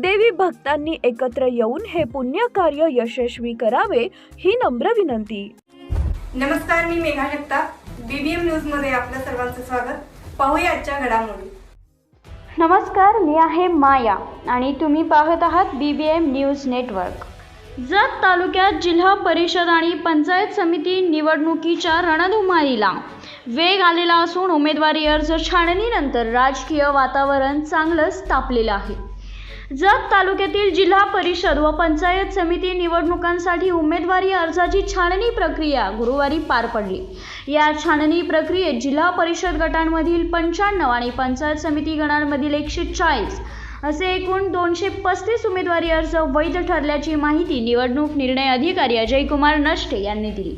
देवी भक्तांनी एकत्र येऊन हे पुण्य कार्य यशस्वी करावे ही नम्र विनंती. नमस्कार मी मेघा जगताप बीबीएम न्यूजमध्ये आपलं सर्वांचं स्वागत. पाहूया आजच्या घडामोडी. नमस्कार मी आहे माया आणि तुम्ही पाहत आहात B B M news network. Jath तालुक्यात जिल्हा परिषद आणि पंचायत समिती निवडणुकीच्या रणधुमाळीला वेग आलेला असून उमेदवारी अर्ज छाननीनंतर राजकीय वातावरण चांगलंच तापलेलं आहे. जत तालुक्यातील जिल्हा परिषद व पंचायत समिती निवडणुकांसाठी उमेदवारी अर्जाची छाननी प्रक्रिया गुरुवारी पार पडली. या छाननी प्रक्रियेत जिल्हा परिषद गटांमधील पंच्याण्णव आणि पंचायत समिती गणांमधील एकशे चाळीस असे एकूण दोनशे पस्तीस उमेदवारी अर्ज वैध ठरल्याची माहिती निवडणूक निर्णय अधिकारी अजयकुमार नष्टे यांनी दिली.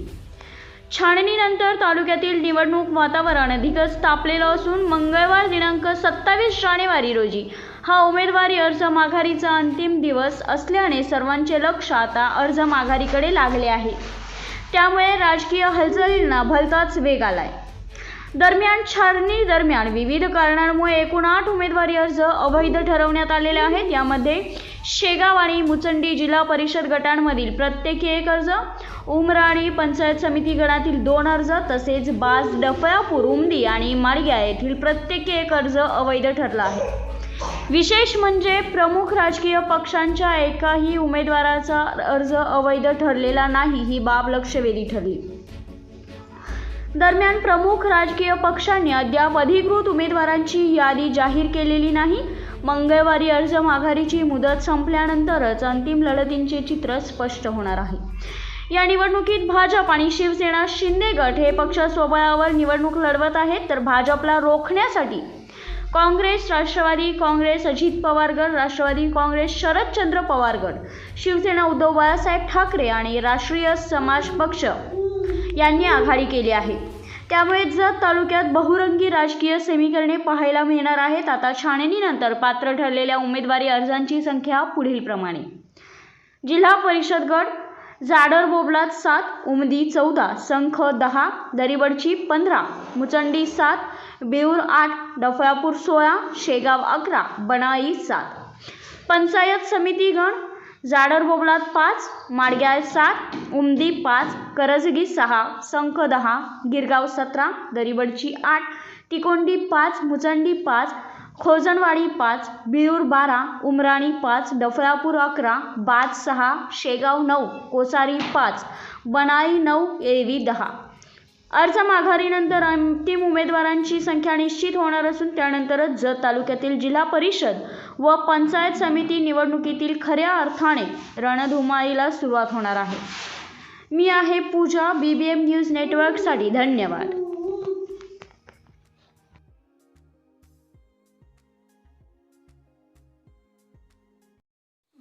छाननीनंतर तालुक्यातील निवडणूक वातावरण अधिकच तापलेलं असून मंगळवार दिनांक सत्तावीस जानेवारी रोजी हा उमेदवारी अर्ज माघारीचा अंतिम दिवस असल्याने सर्वांचे लक्ष आता अर्ज माघारीकडे लागले आहे. त्यामुळे राजकीय हालचालींना भलताच वेग आलाय. दरम्यान छाननी दरम्यान विविध कारणांमुळे एकूण आठ उमेदवारी अर्ज अवैध ठरवण्यात आलेले आहेत. यामध्ये शेगाव आणि मुचंडी जिल्हा परिषद गटांमधील प्रत्येकी एक अर्ज उमराणी पंचायत समिती गणातील दोन अर्ज तसेच बाज डफळापूर उमदी आणि माडग्या येथील प्रत्येकी एक अर्ज अवैध ठरला आहे. विशेष म्हणजे प्रमुख राजकीय पक्षांच्या एकाही उमेदवाराचा अर्ज अवैध ठरलेला नाही ही बाब लक्षवेधी ठरली. दरम्यान प्रमुख राजकीय पक्षांनी अद्याप अधिकृत उमेदवारांची यादी जाहीर केलेली नाही. मंगळवारी अर्ज माघारीची मुदत संपल्यानंतरच अंतिम लढतींचे चित्र स्पष्ट होणार आहे. या निवडणुकीत भाजप आणि शिवसेना शिंदे गट हे पक्ष स्वबळावर निवडणूक लढवत आहेत तर भाजपला रोखण्यासाठी काँग्रेस राष्ट्रवादी काँग्रेस अजित पवार गट राष्ट्रवादी काँग्रेस शरदचंद्र पवार गट शिवसेना उद्धव बाळासाहेब ठाकरे आणि राष्ट्रीय समाज पक्ष यांनी आघाडी केली आहे. त्यामुळे जत तालुक्यात बहुरंगी राजकीय समीकरणे पाहायला मिळणार आहेत. आता छाननीनंतर पात्र ठरलेल्या उमेदवारी अर्जांची संख्या पुढील प्रमाणे जिल्हा परिषद गट जाडर बोबलात सात उमदी चौदा संख दहा दरिवडची पंधरा मुचंडी सात बेऊर आठ डफळापूर सोळा शेगाव अकरा बनाई सात. पंचायत समिती गण जाडर बोबलात पाच माडग्याळ सात उमदी पाच करजगी सहा संख दहा गिरगाव सतरा दरिवडची आठ तिकोंडी पाच मुचंडी पाच खोजनवाडी पाच बिळूर बारा उमराणी पाच डफळापूर अकरा बाज सहा शेगाव नऊ कोसारी पाच बनाळी नऊ एरवी दहा. अर्ज माघारीनंतर अंतिम उमेदवारांची संख्या निश्चित होणार असून त्यानंतरच जत तालुक्यातील जिल्हा परिषद व पंचायत समिती निवडणुकीतील खऱ्या अर्थाने रणधुमाळीला सुरुवात होणार आहे. मी आहे पूजा बी बी एम न्यूज नेटवर्कसाठी धन्यवाद.